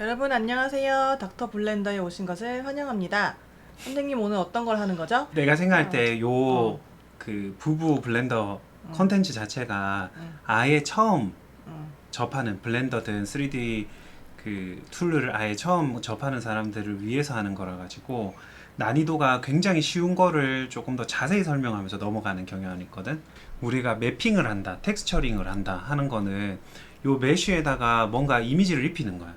여러분 안녕하세요. 닥터 블렌더에 오신 것을 환영합니다. 선생님 오늘 어떤 걸 하는 거죠? 내가 생각할 때 요 어. 그 부부 블렌더 음. 컨텐츠 자체가 음. 아예 처음 음. 접하는 블렌더든 3D 그 툴을 아예 처음 접하는 사람들을 위해서 하는 거라 가지고 난이도가 굉장히 쉬운 거를 조금 더 자세히 설명하면서 넘어가는 경향이 있거든. 우리가 매핑을 한다, 텍스처링을 한다 하는 거는 요 메쉬에다가 뭔가 이미지를 입히는 거야.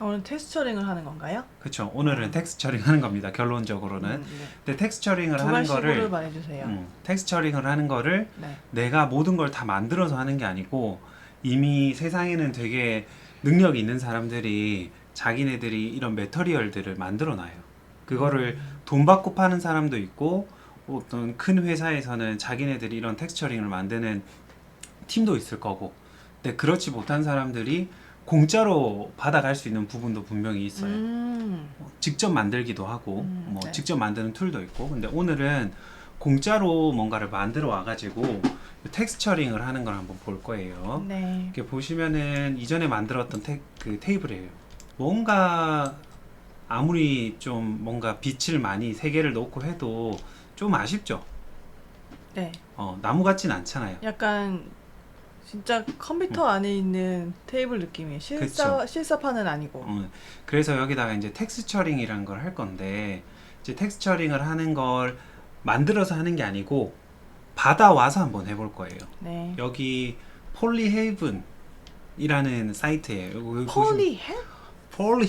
오늘 텍스처링을 하는 건가요? 그렇죠. 오늘은 텍스처링 하는 겁니다. 결론적으로는. 음, 네. 근데 텍스처링을 두 하는 거를 말해주세요. 음, 텍스처링을 하는 거를 네. 내가 모든 걸 다 만들어서 하는 게 아니고 이미 세상에는 되게 능력이 있는 사람들이 자기네들이 이런 메터리얼들을 만들어 놔요. 그거를 돈 받고 파는 사람도 있고 어떤 큰 회사에서는 자기네들이 이런 텍스처링을 만드는 팀도 있을 거고 근데 그렇지 못한 사람들이 공짜로 받아갈 수 있는 부분도 분명히 있어요. 음. 직접 만들기도 하고 음, 뭐 네. 직접 만드는 툴도 있고 근데 오늘은 공짜로 뭔가를 만들어 와가지고 텍스처링을 하는 걸 한번 볼 거예요. 네. 이렇게 보시면은 이전에 만들었던 테, 그 테이블이에요. 뭔가 아무리 좀 뭔가 빛을 많이 세 개를 놓고 해도 좀 아쉽죠. 네. 어, 나무 같진 않잖아요. 약간 진짜 컴퓨터 안에 있는 테이블 느낌이에요. 실사 음. 그쵸. 실사판은 아니고. 어, 그래서 여기다가 이제 텍스처링이라는 걸할 건데 이제 텍스처링을 하는 걸 만들어서 하는 게 아니고 받아와서 한번 해볼 거예요. 네. 여기 폴리헤이븐이라는 사이트예요. 여기 폴리헤? 폴리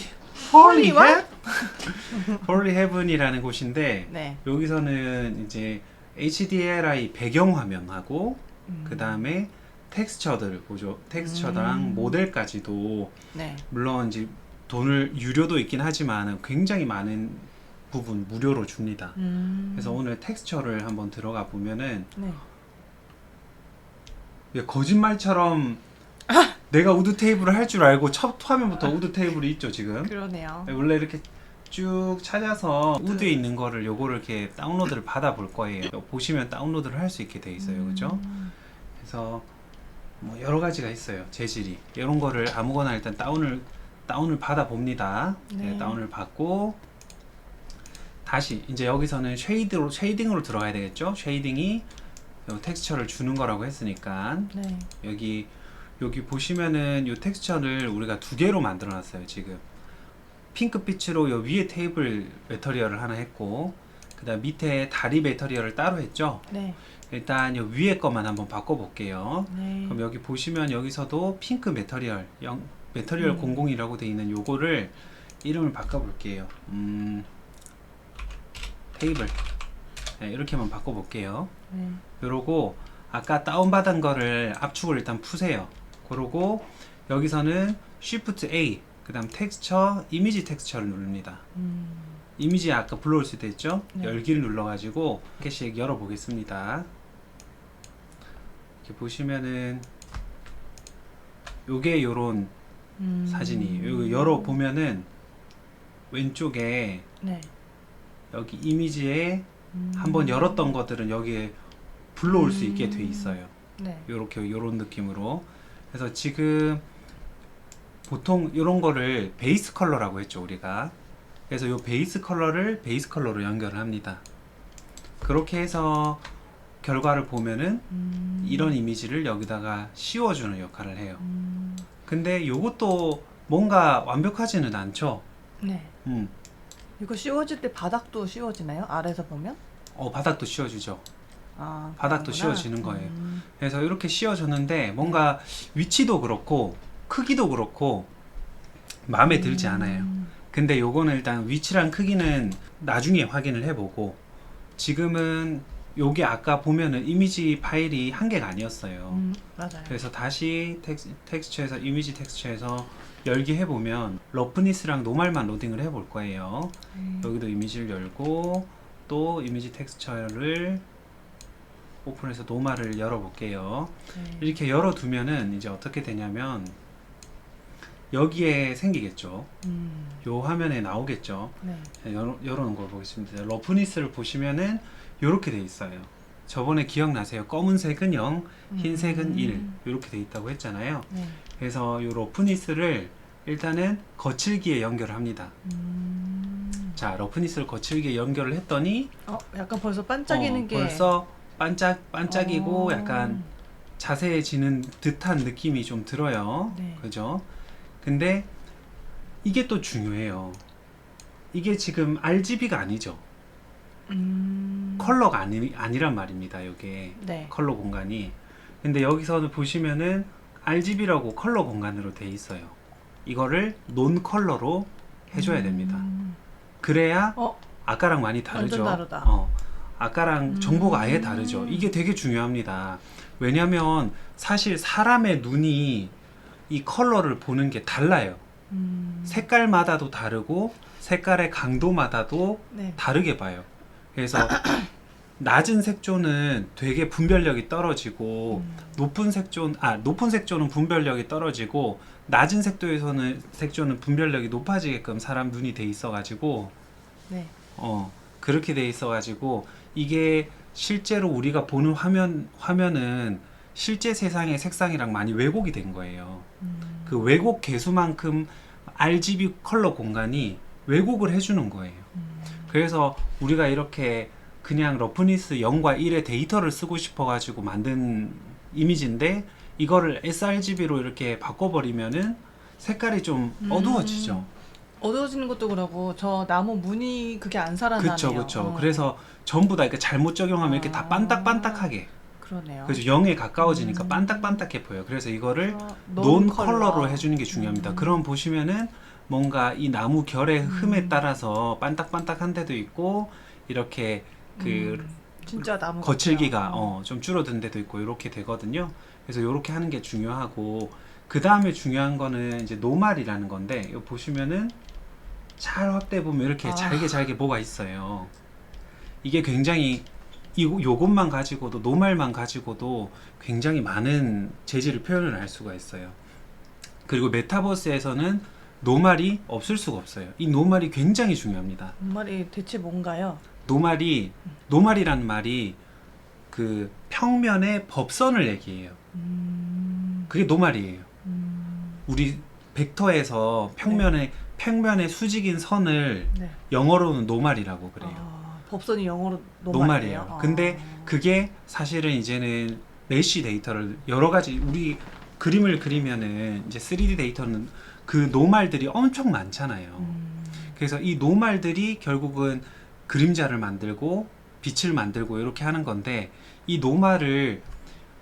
폴리 what? 폴리헤븐이라는 곳인데 네. 여기서는 이제 HDRI 배경 화면하고 음. 그 다음에 텍스처들을 보죠. 텍스처랑 음. 모델까지도 네. 물론 이제 돈을 유료도 있긴 하지만 굉장히 많은 부분 무료로 줍니다. 음. 그래서 오늘 텍스처를 한번 들어가 보면은 네. 거짓말처럼 내가 우드 테이블을 할 줄 알고 첫 화면부터 우드 테이블이 있죠 지금. 그러네요. 원래 이렇게 쭉 찾아서 우드에 있는 거를 요거를 이렇게 다운로드를 받아 볼 거예요. 보시면 다운로드를 할 수 있게 돼 있어요, 그죠? 음. 그래서 뭐 여러 가지가 있어요 재질이 이런 거를 아무거나 일단 다운을 다운을 받아 봅니다 네. 네, 다운을 받고 다시 이제 여기서는 쉐이드로 쉐이딩으로 들어가야 되겠죠 쉐이딩이 요 텍스처를 주는 거라고 했으니까 네. 여기 여기 보시면은 요 텍스처를 우리가 두 개로 만들어 놨어요 지금 핑크빛으로 요 위에 테이블 메터리얼을 하나 했고 그 다음 밑에 다리 메터리얼을 따로 했죠 네. 일단 요 위에 것만 한번 바꿔볼게요. 네. 그럼 여기 보시면 여기서도 핑크 메터리얼, 영, 메터리얼 음. 00이라고 돼 있는 요거를 이름을 바꿔볼게요. 음, 테이블. 네, 이렇게만 바꿔볼게요. 네. 요러고 아까 다운받은 거를 압축을 일단 푸세요. 그러고 여기서는 Shift A, 그 다음 텍스처, 이미지 텍스처를 누릅니다. 음. 이미지 아까 불러올 수 있죠? 네. 열기를 눌러가지고 한 개씩 열어보겠습니다. 이렇게 보시면은 요게 요런 음. 사진이에요. 요거 열어 보면은 왼쪽에 네. 여기 이미지에 음. 한번 열었던 것들은 여기에 불러올 수 있게 돼 있어요. 네. 요렇게 요런 느낌으로. 그래서 지금 보통 요런 거를 베이스 컬러라고 했죠, 우리가. 그래서 요 베이스 컬러를 베이스 컬러로 연결을 합니다. 그렇게 해서 결과를 보면은 음. 이런 이미지를 여기다가 씌워주는 역할을 해요. 음. 근데 요것도 뭔가 완벽하지는 않죠. 네. 음. 이거 씌워질 때 바닥도 씌워지나요? 아래서 보면? 어, 바닥도 씌워주죠. 아, 바닥도 그런구나. 씌워지는 거예요. 음. 그래서 이렇게 씌워줬는데 뭔가 위치도 그렇고 크기도 그렇고 마음에 들지 않아요. 음. 근데 요거는 일단 위치랑 크기는 나중에 확인을 해보고 지금은 요게 아까 보면은 이미지 파일이 한 개가 아니었어요. 음, 맞아요. 그래서 다시 텍스, 텍스처에서 이미지 텍스처에서 열기 해보면 러프니스랑 노말만 로딩을 해볼 거예요. 음. 여기도 이미지를 열고 또 이미지 텍스처를 오픈해서 노말을 열어볼게요. 네. 이렇게 열어두면은 이제 어떻게 되냐면 여기에 생기겠죠. 음. 요 화면에 나오겠죠. 네. 네, 열어, 열어놓은 걸 보겠습니다. 러프니스를 보시면은 이렇게 돼 있어요. 저번에 기억나세요? 검은색은 0, 흰색은 음. 1 이렇게 돼 있다고 했잖아요. 네. 그래서 이 러프니스를 일단은 거칠기에 연결을 합니다. 음. 자, 러프니스를 거칠기에 연결을 했더니 어, 약간 벌써 반짝이는 어, 게 벌써 반짝 반짝이고 어. 약간 자세해지는 듯한 느낌이 좀 들어요. 네. 그죠? 근데 이게 또 중요해요. 이게 지금 RGB가 아니죠. 음. 컬러가 아니, 아니란 말입니다. 이게 네. 컬러 공간이. 근데 여기서는 보시면은 RGB라고 컬러 공간으로 돼 있어요. 이거를 논 컬러로 해줘야 됩니다. 음. 그래야 어, 아까랑 많이 다르죠. 완전 다르다. 어, 아까랑 음. 정보가 아예 다르죠. 이게 되게 중요합니다. 왜냐하면 사실 사람의 눈이 이 컬러를 보는 게 달라요. 음. 색깔마다도 다르고 색깔의 강도마다도 네. 다르게 봐요. 그래서 낮은 색조는 되게 분별력이 떨어지고 음. 높은 색조 아 높은 색조는 분별력이 떨어지고 낮은 색도에서는 색조는 분별력이 높아지게끔 사람 눈이 돼 있어가지고 네. 어 그렇게 돼 있어가지고 이게 실제로 우리가 보는 화면 화면은 실제 세상의 색상이랑 많이 왜곡이 된 거예요. 음. 그 왜곡 개수만큼 RGB 컬러 공간이 왜곡을 해주는 거예요. 음. 그래서 우리가 이렇게 그냥 러프니스 0과 1의 데이터를 쓰고 싶어 가지고 만든 이미지인데 이거를 sRGB로 이렇게 바꿔버리면은 색깔이 좀 음. 어두워지죠. 어두워지는 것도 그러고 저 나무 무늬 그게 안 살아나네요. 그쵸, 그쵸. 어. 그래서 전부 다 이렇게 잘못 적용하면 이렇게 다 아. 반딱반딱하게. 그러네요. 그죠. 0에 가까워지니까 음. 반딱반딱해 보여. 그래서 이거를 그래서 논 컬러. 컬러로 해주는 게 중요합니다. 음. 그럼 보시면은 뭔가 이 나무 결의 흠에 음. 따라서 반딱반딱한 데도 있고 이렇게 그 음. 진짜 나무 거칠기가. 어, 좀 줄어든 데도 있고 이렇게 되거든요. 그래서 이렇게 하는 게 중요하고 그 다음에 중요한 거는 이제 노말이라는 건데 이거 보시면은 잘 확대해 보면 이렇게 아. 잘게 잘게 뭐가 있어요. 이게 굉장히 이 요것만 가지고도 노말만 가지고도 굉장히 많은 재질을 표현을 할 수가 있어요. 그리고 메타버스에서는 노말이 없을 수가 없어요. 이 노말이 굉장히 중요합니다. 말이 대체 뭔가요? 노말이 노말이란 말이 그 평면의 법선을 얘기해요. 음. 그게 노말이에요. 음. 우리 벡터에서 평면의 평면의 수직인 선을 네. 영어로는 노말이라고 그래요. 아, 법선이 영어로 노말이에요. 노말이에요. 근데 아. 그게 사실은 이제는 메쉬 데이터를 여러 가지 우리 그림을 그리면은 이제 3D 데이터는 그 노말들이 엄청 많잖아요. 음. 그래서 이 노말들이 결국은 그림자를 만들고 빛을 만들고 이렇게 하는 건데 이 노말을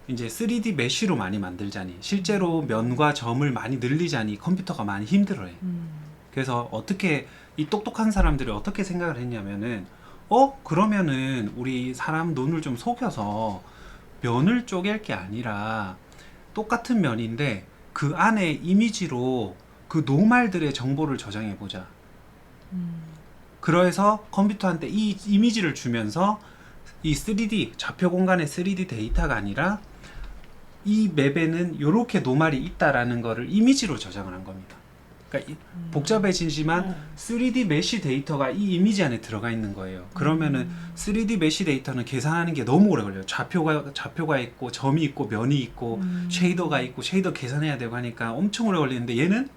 이제 3D 메쉬로 많이 만들자니 실제로 면과 점을 많이 늘리자니 컴퓨터가 많이 힘들어해. 음. 그래서 어떻게 이 똑똑한 사람들이 어떻게 생각을 했냐면은 어 그러면은 우리 사람 눈을 좀 속여서 면을 쪼갤 게 아니라 똑같은 면인데 그 안에 이미지로 그 노말들의 정보를 저장해 보자. 음. 그래서 컴퓨터한테 이 이미지를 주면서 이 3D 좌표 공간의 3D 데이터가 아니라 이 맵에는 이렇게 노말이 있다라는 거를 이미지로 저장을 한 겁니다. 그러니까 이- 음. 복잡해지지만 네. 3D 메쉬 데이터가 이 이미지 안에 들어가 있는 거예요. 그러면은 음. 3D 메쉬 데이터는 계산하는 게 너무 오래 걸려요. 좌표가 좌표가 있고 점이 있고 면이 있고 음. 쉐이더가 있고 쉐이더 계산해야 되고 하니까 엄청 오래 걸리는데 얘는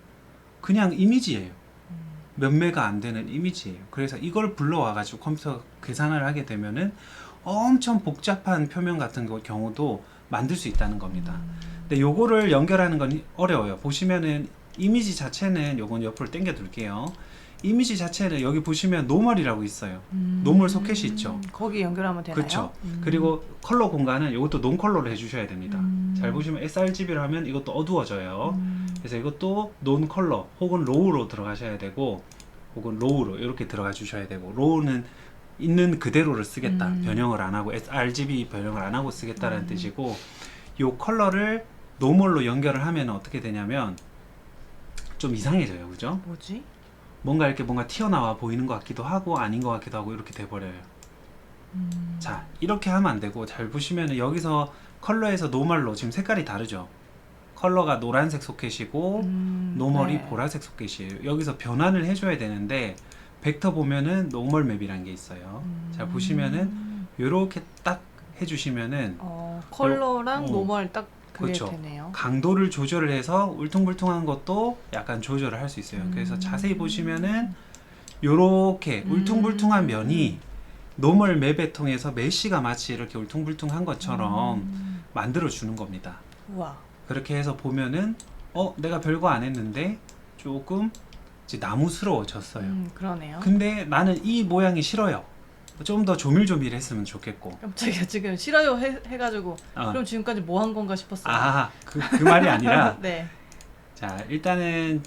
그냥 이미지예요. 음. 몇 메가 안 되는 이미지예요. 그래서 이걸 불러와 가지고 컴퓨터 계산을 하게 되면은 엄청 복잡한 표면 같은 거- 경우도 만들 수 있다는 겁니다. 음. 근데 요거를 연결하는 건 어려워요. 보시면은 이미지 자체는 요건 옆으로 당겨 둘게요. 이미지 자체는 여기 보시면 노멀이라고 있어요. 음. 노멀 소켓이 있죠. 거기 연결하면 되나요? 그쵸. 음. 그리고 컬러 공간은 이것도 논 컬러로 해주셔야 됩니다. 음. 잘 보시면 sRGB를 하면 이것도 어두워져요. 음. 그래서 이것도 논 컬러 혹은 로우로 들어가셔야 되고 혹은 로우로 이렇게 들어가 주셔야 되고 로우는 있는 그대로를 쓰겠다 음. 변형을 안 하고 RGB 변형을 안 하고 쓰겠다라는 음. 뜻이고 요 컬러를 노멀로 연결을 하면 어떻게 되냐면 좀 이상해져요 그죠 뭐지? 뭔가 이렇게 뭔가 튀어나와 보이는 것 같기도 하고 아닌 것 같기도 하고 이렇게 돼버려요 음. 자 이렇게 하면 안 되고 잘 보시면 여기서 컬러에서 노멀로 지금 색깔이 다르죠 컬러가 노란색 소켓이고 음. 노멀이 네. 보라색 소켓이에요. 여기서 변환을 해줘야 되는데 벡터 보면은 노멀 맵이라는 게 있어요. 음. 자 보시면은 이렇게 딱 해주시면은 어, 컬러랑 어. 노멀 딱 그게 그쵸. 되네요. 강도를 조절을 해서 울퉁불퉁한 것도 약간 조절을 할 수 있어요. 그래서 음. 자세히 보시면은 요렇게 음. 울퉁불퉁한 면이 노멀 맵에 통해서 메쉬가 마치 이렇게 울퉁불퉁한 것처럼 음. 만들어 주는 겁니다. 우와. 그렇게 해서 보면은 어 내가 별거 안 했는데 조금 이제 나무스러워졌어요. 음, 그러네요. 근데 나는 이 모양이 싫어요. 좀 더 조밀조밀했으면 좋겠고. 깜짝이야 지금 싫어요 해, 해가지고 어. 그럼 지금까지 뭐 한 건가 싶었어요. 아, 그, 그 말이 아니라 네. 자 일단은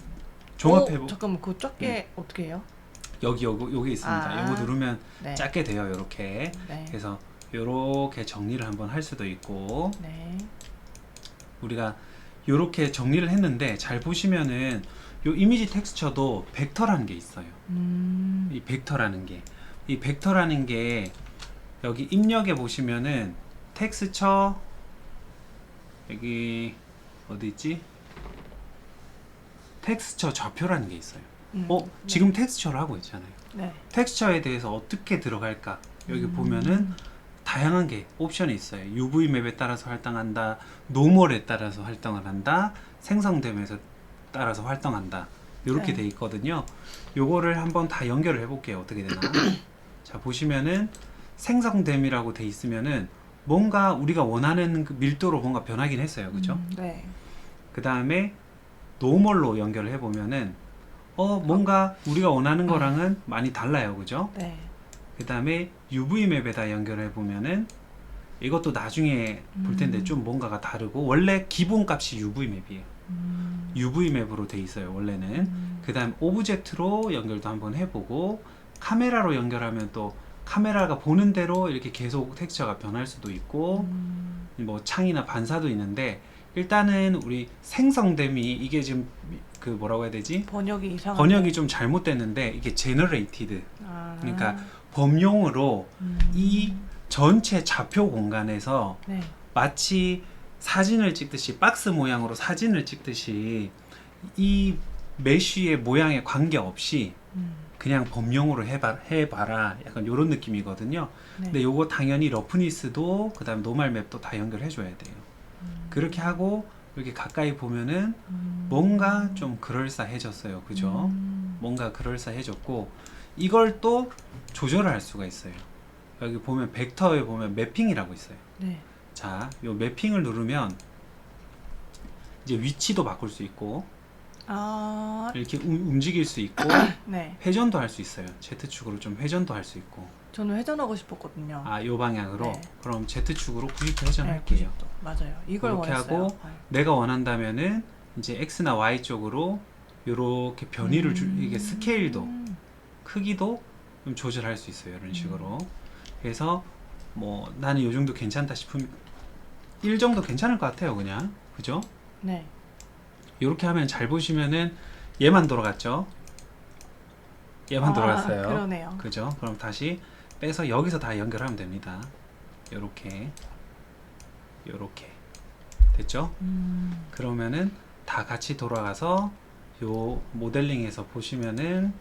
종합해 오, 보 잠깐만 그 작게 어떻게 해요? 여기 여기 여기 있습니다. 아. 요거 누르면 네. 작게 돼요. 이렇게. 네. 그래서 요렇게 정리를 한번 할 수도 있고 네. 우리가 요렇게 정리를 했는데 잘 보시면은 요 이미지 텍스처도 벡터라는 게 있어요. 음. 이 벡터라는 게. 이 벡터라는 게 여기 입력에 보시면은 텍스처 여기 어디 있지? 텍스처 좌표라는 게 있어요. 음. 어, 네. 지금 텍스처를 하고 있잖아요. 네. 텍스처에 대해서 어떻게 들어갈까? 여기 음. 보면은 다양한 게 옵션이 있어요. UV 맵에 따라서 활동한다, 노멀에 따라서 활동을 한다, 생성됨에서 따라서 활동한다. 이렇게 네. 돼 있거든요. 요거를 한번 다 연결을 해볼게요. 어떻게 되나? 자 보시면은 생성됨이라고 돼 있으면은 뭔가 우리가 원하는 그 밀도로 뭔가 변하긴 했어요. 그죠? 음, 네. 그 다음에 노멀로 연결을 해보면은 어 뭔가 우리가 원하는 거랑은 많이 달라요. 그죠? 네. 그 다음에 UV 맵에다 연결해 보면은 이것도 나중에 볼 텐데 음. 좀 뭔가가 다르고 원래 기본 값이 UV 맵이에요. 음. UV 맵으로 돼 있어요. 원래는. 음. 그 다음 오브젝트로 연결도 한번 해보고 카메라로 연결하면 또 카메라가 보는 대로 이렇게 계속 텍스처가 변할 수도 있고 음. 뭐 창이나 반사도 있는데 일단은 우리 생성됨이 이게 지금 그 뭐라고 해야 되지? 번역이 이상한 번역이 좀 잘못됐는데 이게 제너레이티드 아. 그러니까 범용으로 음. 이 전체 좌표 공간에서 네. 마치 사진을 찍듯이 박스 모양으로 사진을 찍듯이 이 메쉬의 모양에 관계없이 음. 그냥 범용으로 해봐, 해봐라 약간 이런 느낌이거든요 네. 근데 요거 당연히 러프니스도 그 다음 노말 맵도 다 연결해 줘야 돼요 음. 그렇게 하고 이렇게 가까이 보면은 음. 뭔가 좀 그럴싸해졌어요 그죠 음. 뭔가 그럴싸해졌고 이걸 또 조절을 할 수가 있어요 여기 보면 벡터에 보면 매핑이라고 있어요 네. 자, 요 매핑을 누르면 이제 위치도 바꿀 수 있고 아. 이렇게 움, 움직일 수 있고 네. 회전도 할 수 있어요. Z축으로 좀 회전도 할 수 있고. 저는 회전하고 싶었거든요. 아, 요 방향으로. 네. 그럼 Z축으로 90도 네, 회전할게요. 90도. 맞아요. 이걸 그렇게 원했어요. 하고 네. 내가 원한다면은 이제 X나 Y 쪽으로 요렇게 변이를 줄 이게 스케일도 음. 크기도 좀 조절할 수 있어요. 이런 식으로. 음. 그래서 뭐 나는 요 정도 괜찮다 싶으면 1 정도 괜찮을 것 같아요, 그냥. 그죠? 네. 이렇게 하면 잘 보시면은 얘만 돌아갔죠. 얘만 아, 돌아갔어요. 그러네요. 그죠? 그럼 다시 빼서 여기서 다 연결하면 됩니다. 요렇게 요렇게 됐죠? 음. 그러면은 다 같이 돌아가서 요 모델링에서 보시면은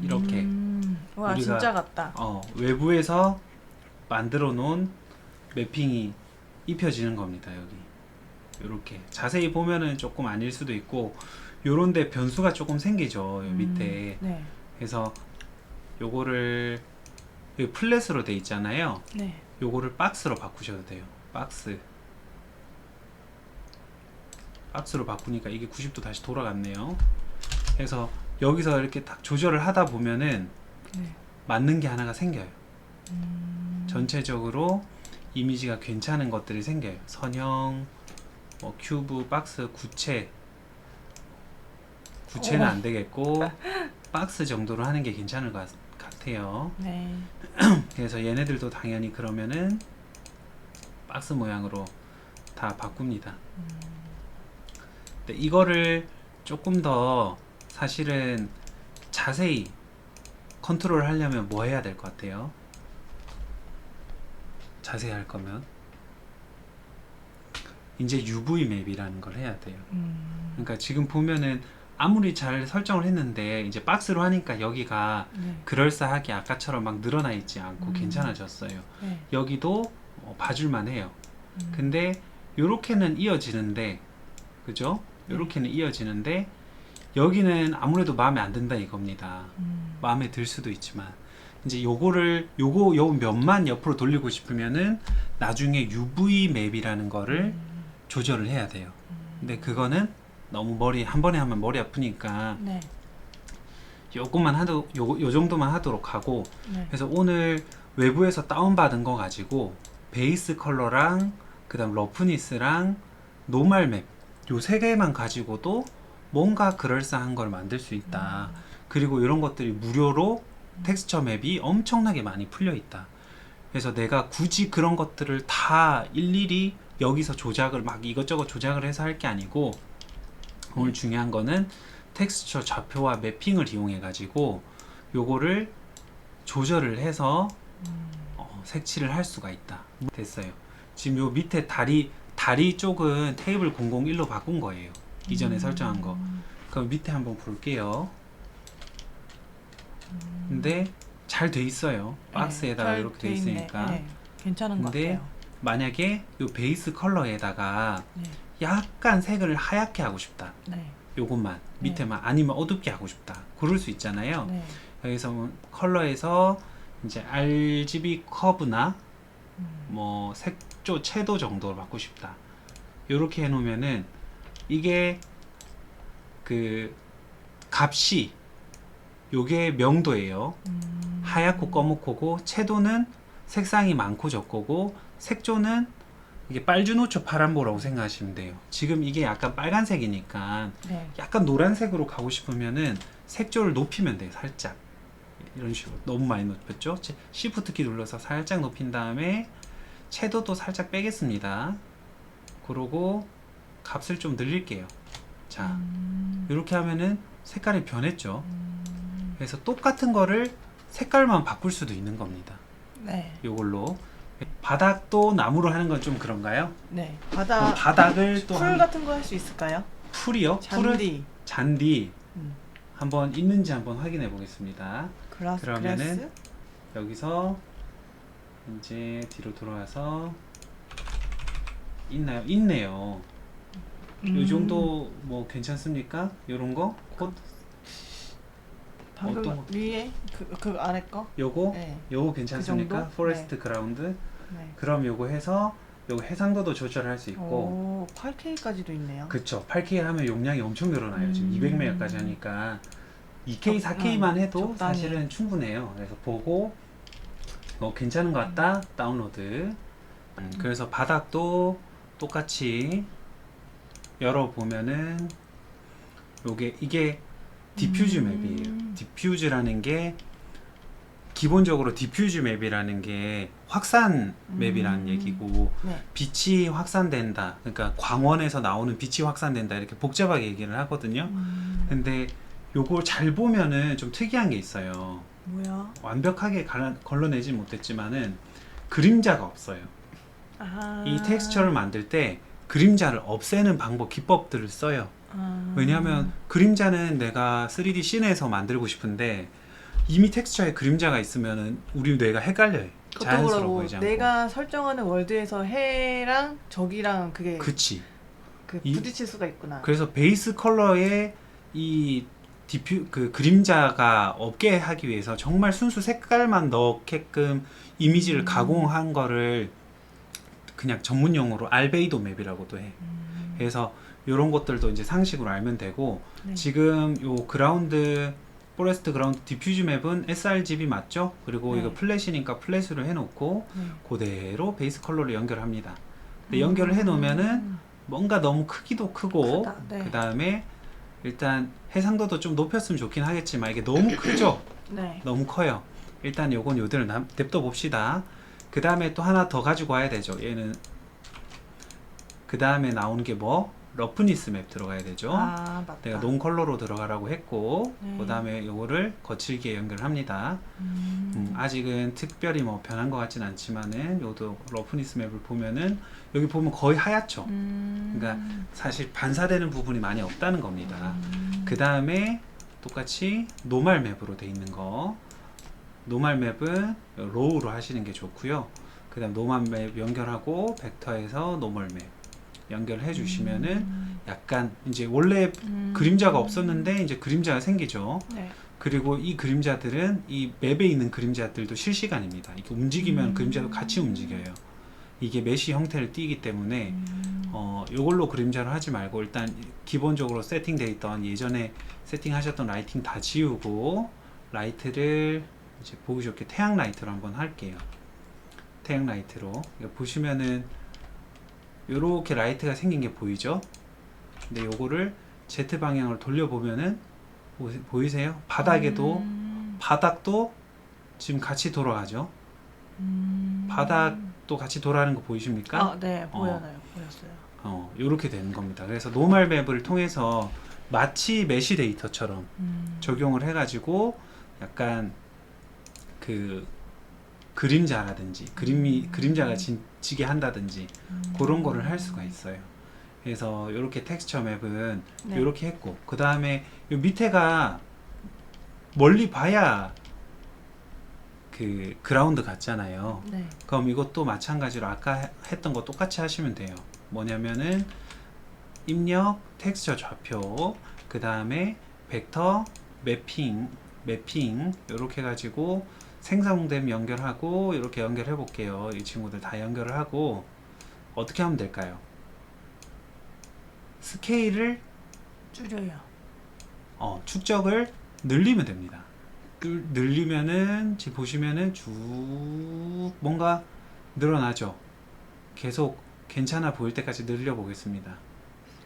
이렇게 음. 와 우리가- 진짜 같다. 어, 외부에서 만들어 놓은 매핑이 입혀지는 겁니다 여기 이렇게 자세히 보면은 조금 아닐 수도 있고 요런데 변수가 조금 생기죠 요 음. 밑에 네. 그래서 요거를 여기 플랫으로 돼 있잖아요 네. 요거를 박스로 바꾸셔도 돼요 박스 박스로 바꾸니까 이게 90도 다시 돌아갔네요 그래서 여기서 이렇게 딱 조절을 하다 보면은 네. 맞는 게 하나가 생겨요 음. 전체적으로 이미지가 괜찮은 것들이 생겨요. 선형, 뭐 큐브, 박스, 구체. 구체는 어. 안 되겠고 박스 정도로 하는 게 괜찮을 것 같- 같아요. 네. 그래서 얘네들도 당연히 그러면은 박스 모양으로 다 바꿉니다. 근데 이거를 조금 더 사실은 자세히 컨트롤 하려면 뭐 해야 될 것 같아요? 자세히 할 거면 이제 UV 맵이라는 걸 해야 돼요. 음. 그러니까 지금 보면은 아무리 잘 설정을 했는데 이제 박스로 하니까 여기가 네. 그럴싸하게 아까처럼 막 늘어나 있지 않고 음. 괜찮아졌어요. 네. 여기도 어, 봐줄만 해요. 음. 근데 요렇게는 이어지는데 그죠? 네. 요렇게는 이어지는데 여기는 아무래도 마음에 안 든다 이겁니다. 음. 마음에 들 수도 있지만 이제 요거를 요거 요 면만 옆으로 돌리고 싶으면은 나중에 UV 맵이라는 거를 음. 조절을 해야 돼요. 음. 근데 그거는 너무 머리 한 번에 하면 머리 아프니까 네. 요것만 하도 요, 요 정도만 하도록 하고 네. 그래서 오늘 외부에서 다운받은 거 가지고 베이스 컬러랑 그다음 러프니스랑 노말 맵 요 세 개만 가지고도 뭔가 그럴싸한 걸 만들 수 있다. 그리고 이런 것들이 무료로 텍스처 맵이 엄청나게 많이 풀려 있다. 그래서 내가 굳이 그런 것들을 다 일일이 여기서 조작을 막 이것저것 조작을 해서 할 게 아니고 오늘 중요한 거는 텍스처 좌표와 매핑을 이용해 가지고 요거를 조절을 해서 음. 어, 색칠을 할 수가 있다. 됐어요. 지금 요 밑에 다리 다리 쪽은 테이블 001로 바꾼 거예요. 이전에 설정한 거. 그럼 밑에 한번 볼게요. 근데 잘 돼 있어요. 박스에다가 잘 이렇게 돼. 있으니까. 네. 괜찮은 것 근데 같아요. 만약에 요 베이스 컬러에다가 네. 약간 색을 하얗게 하고 싶다. 네. 요것만 밑에만 아니면 어둡게 하고 싶다. 그럴 수 있잖아요. 네. 여기서 뭐 컬러에서 이제 RGB 커브나 음. 뭐 색조 채도 정도로 바꾸고 싶다. 요렇게 해 놓으면은 이게 그 값이 요게 명도예요. 음. 하얗고 검은코고 채도는 색상이 많고 적고고 색조는 이게 빨주노초 파란보라고 생각하시면 돼요. 지금 이게 약간 빨간색이니까 네. 약간 노란색으로 가고 싶으면은 색조를 높이면 돼요. 살짝 이런 식으로 너무 많이 높였죠. 시프트 키 눌러서 살짝 높인 다음에 채도도 살짝 빼겠습니다. 그러고 값을 좀 늘릴게요. 자 음. 이렇게 하면은 색깔이 변했죠. 음. 그래서 똑같은 거를 색깔만 바꿀 수도 있는 겁니다. 네. 이걸로 바닥도 나무로 하는 건 좀 그런가요? 네. 그럼 바다 바닥을 또 풀 한- 같은 거 할 수 있을까요? 풀이요? 잔디. 잔디 음. 한번 있는지 한번 확인해 보겠습니다. 글라스 그러면은 글라스? 여기서 이제 뒤로 돌아와서 있나요? 있네요. 음. 이 정도 뭐 괜찮습니까? 요런 거? 곧 방금 어떤 거? 위에 그, 그 아래 거? 요거? 네. 요거 괜찮습니까? 정도? 포레스트 그라운드. 네. 그럼 요거 해서 요거 해상도도 조절할 수 있고 오, 8K까지도 있네요. 그쵸 8K 하면 용량이 엄청 늘어나요 지금 음. 200메가까지 하니까 2K, 적- 4K만 음, 해도 적당히. 사실은 충분해요 그래서 보고 어, 괜찮은 것 같다 다운로드 음, 그래서 바닥도 똑같이 열어보면은 요게 이게 디퓨즈 음. 맵이에요 디퓨즈라는 게 기본적으로 디퓨즈 맵이라는 게 확산 맵이라는 음. 얘기고 네. 빛이 확산된다. 그러니까 광원에서 나오는 빛이 확산된다. 이렇게 복잡하게 얘기를 하거든요. 음, 근데 요걸 잘 보면은 좀 특이한 게 있어요. 뭐야? 완벽하게 갈라- 걸러내지 못했지만은 그림자가 없어요. 아. 이 텍스처를 만들 때 그림자를 없애는 방법, 기법들을 써요. 아. 왜냐하면 그림자는 내가 3D 씬에서 만들고 싶은데 이미 텍스처에 그림자가 있으면은 우리 뇌가 헷갈려요. 자연스러워 보이지 않고. 내가 설정하는 월드에서 해랑 적이랑 그게 그, 그치. 이- 부딪힐 수가 있구나. 그래서 베이스 컬러에 이 디퓨 그 그림자가 없게 하기 위해서 정말 순수 색깔만 넣게끔 이미지를 음. 가공한 거를 그냥 전문 용어로 알베이도 맵이라고도 해. 음, 그래서 이런 것들도 이제 상식으로 알면 되고 네. 지금 요 그라운드 포레스트 그라운드 디퓨즈 맵은 sRGB 맞죠? 그리고 네. 이거 플래시니까 플래시로 해놓고 네. 그대로 베이스 컬러를 연결합니다. 근데 연결을 해놓으면은 음, 뭔가 너무 크기도 크고 네. 그 다음에 일단 해상도도 좀 높였으면 좋긴 하겠지만 이게 너무 크죠? 네. 너무 커요. 일단 요건 요대로 남- 냅둬 봅시다. 그 다음에 또 하나 더 가지고 와야 되죠. 얘는 그 다음에 나오는 게 뭐? 러프니스 맵 들어가야 되죠. 아 맞다. 내가 논 컬러로 들어가라고 했고 네. 그 다음에 요거를 거칠게 연결합니다. 음, 음, 아직은 특별히 뭐 변한 것 같진 않지만은 요도 러프니스 맵을 보면은 여기 보면 거의 하얗죠. 음, 그러니까 사실 반사되는 부분이 많이 없다는 겁니다. 음, 그 다음에 똑같이 노말 맵으로 돼 있는 거. 노말 맵은 로우로 하시는 게 좋고요. 그 그다음 노멀 맵 연결하고 벡터에서 노멀 맵 연결해 주시면은 음. 약간 이제 원래 음. 그림자가 없었는데 이제 그림자가 생기죠. 네. 그리고 이 그림자들은 이 맵에 있는 그림자들도 실시간입니다. 이렇게 움직이면 음. 그림자도 같이 움직여요. 이게 메시 형태를 띠기 때문에 음. 어 요걸로 그림자를 하지 말고 일단 기본적으로 세팅돼 있던 예전에 세팅하셨던 라이팅 다 지우고 라이트를 이제 보기 좋게 태양 라이트로 한번 할게요. 태양 라이트로 보시면은 요렇게 라이트가 생긴 게 보이죠? 근데 요거를 Z 방향으로 돌려 보면은 보이세요? 바닥에도 음. 바닥도 지금 같이 돌아가죠. 음. 바닥도 같이 돌아가는 거 보이십니까? 아, 네, 보여요. 보였어요. 어, 요렇게 되는 겁니다. 그래서 노멀 맵을 통해서 마치 메시 데이터처럼 음. 적용을 해가지고 약간 그 그림자라든지 그림이 그림자가 진, 지게 한다든지 음. 그런 거를 할 수가 있어요. 그래서 요렇게 텍스처 맵은 네. 요렇게 했고 그 다음에 요 밑에가 멀리 봐야 그 그라운드 같잖아요. 네. 그럼 이것도 마찬가지로 아까 해- 했던 거 똑같이 하시면 돼요. 뭐냐면은 입력, 텍스처 좌표, 그 다음에 벡터, 매핑, 매핑 이렇게 해가지고 생성됨 연결하고 이렇게 연결해 볼게요. 이 친구들 다 연결을 하고 어떻게 하면 될까요? 스케일을 줄여요. 어, 축적을 늘리면 됩니다. 늘- 늘리면은 지금 보시면은 쭉 뭔가 늘어나죠. 계속 괜찮아 보일 때까지 늘려 보겠습니다.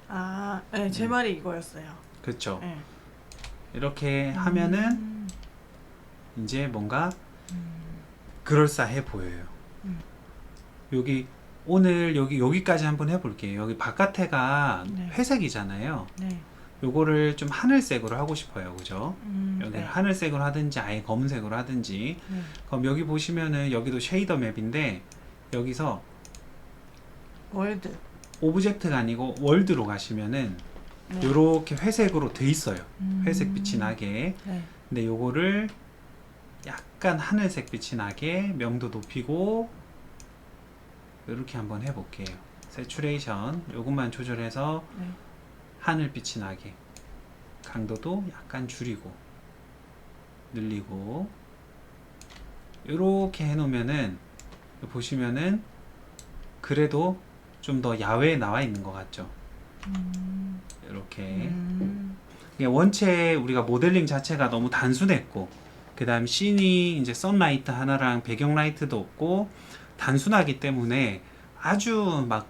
아, 네, 제 음. 말이 이거였어요. 그렇죠. 네. 이렇게 하면은 음. 이제 뭔가 음. 그럴싸해 보여요. 음. 여기 오늘 여기 여기까지 한번 해볼게요. 여기 바깥에가 네. 회색이잖아요. 네. 요거를 좀 하늘색으로 하고 싶어요, 그죠? 음, 여기 네. 하늘색으로 하든지 아예 검은색으로 하든지 네. 그럼 여기 보시면은 여기도 쉐이더 맵인데 여기서 월드. 오브젝트가 아니고 월드로 가시면은 네. 요렇게 회색으로 돼 있어요. 음. 회색 빛이 나게. 네. 근데 요거를 약간 하늘색 빛이 나게 명도 높이고 이렇게 한번 해볼게요. 세츄레이션 요것만 조절해서 네. 하늘빛이 나게 강도도 약간 줄이고 늘리고 이렇게 해놓으면은 보시면은 그래도 좀 더 야외에 나와 있는 것 같죠 음. 이렇게 음. 이게 원체 우리가 모델링 자체가 너무 단순했고 그 다음 씬이 이제 선라이트 하나랑 배경 라이트도 없고 단순하기 때문에 아주 막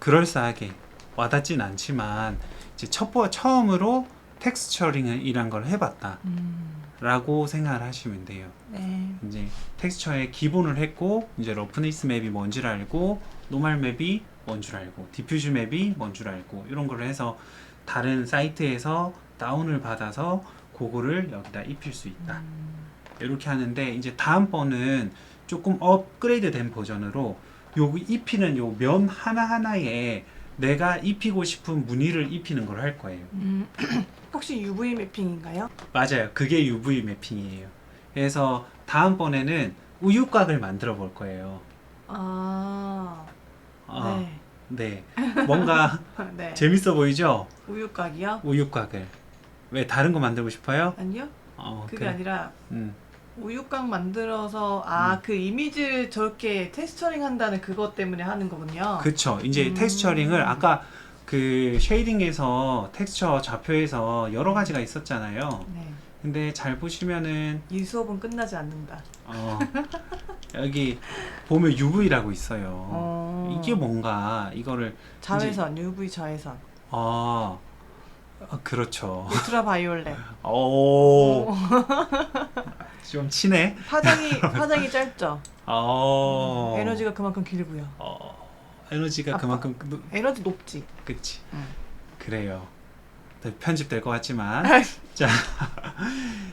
그럴싸하게 와닿진 않지만 이제 첫 번, 처음으로 텍스처링이란 걸 해봤다 음. 라고 생각을 하시면 돼요 네. 이제 텍스처의 기본을 했고 이제 러프니스 맵이 뭔지를 알고 노멀 맵이 뭔 줄 알고 디퓨즈 맵이 뭔 줄 알고 이런 걸 해서 다른 사이트에서 다운을 받아서 그거를 여기다 입힐 수 있다 음. 이렇게 하는데 이제 다음번은 조금 업그레이드 된 버전으로 여기 입히는 요 면 하나하나에 내가 입히고 싶은 무늬를 입히는 걸 할 거예요 음. 혹시 UV 매핑인가요? 맞아요. 그게 UV 매핑이에요. 그래서 다음번에는 우유곽을 만들어 볼 거예요. 아. 아, 네. 네. 뭔가 네. 재밌어 보이죠? 우유곽이요? 우유곽을. 왜 다른 거 만들고 싶어요? 아니요. 어, 그게 그래. 아니라 음. 우유곽 만들어서 아 음. 그 이미지를 저렇게 텍스처링 한다는 그것 때문에 하는 거군요. 그쵸. 이제 음. 텍스처링을 아까 그 쉐이딩에서 텍스처 좌표에서 여러 가지가 있었잖아요. 네. 근데 잘 보시면은 이 수업은 끝나지 않는다. 어, 여기 보면 UV라고 있어요. 어. 이게 뭔가 이거를 자외선, UV 자외선, 아, 아, 그렇죠. 울트라 바이올렛. 오, 좀 치네. 파장이 파장이 짧죠. 어, 에너지가 그만큼 길고요. 어, 에너지가 아빠. 그만큼 그- 에너지 높지. 그치. 응. 그래요. 편집될 것 같지만 자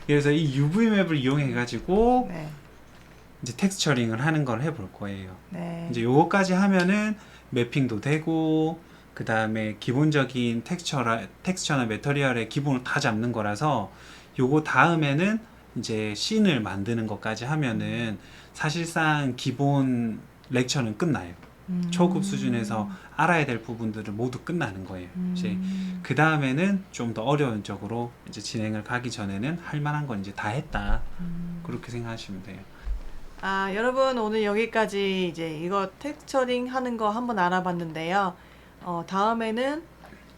그래서 이 UV 맵을 이용해 가지고 네. 이제 텍스처링을 하는 걸 해볼 거예요. 네. 이제 요거까지 하면은 매핑도 되고 그 다음에 기본적인 텍스처라 텍스처나 메터리얼의 기본을 다 잡는 거라서 요거 다음에는 이제 씬을 만드는 것까지 하면은 사실상 기본 렉처는 끝나요. 음. 초급 수준에서 알아야 될 부분들은 모두 끝나는 거예요. 이제 음. 그 다음에는 좀 더 어려운 쪽으로 이제 진행을 가기 전에는 할 만한 건 이제 다 했다. 음. 그렇게 생각하시면 돼요. 아, 여러분 오늘 여기까지 이제 이거 텍스처링 하는 거 한번 알아봤는데요. 어, 다음에는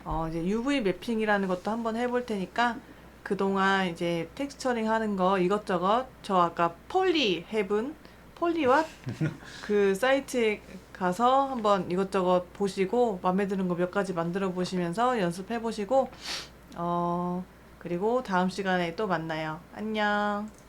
어, 이제 UV 매핑이라는 것도 한번 해볼 테니까 그동안 이제 텍스처링 하는 거 이것저것 저 아까 폴리 해분 폴리와 그 사이트에 가서 한번 이것저것 보시고 마음에 드는 거 몇 가지 만들어 보시면서 연습해 보시고 어 그리고 다음 시간에 또 만나요. 안녕.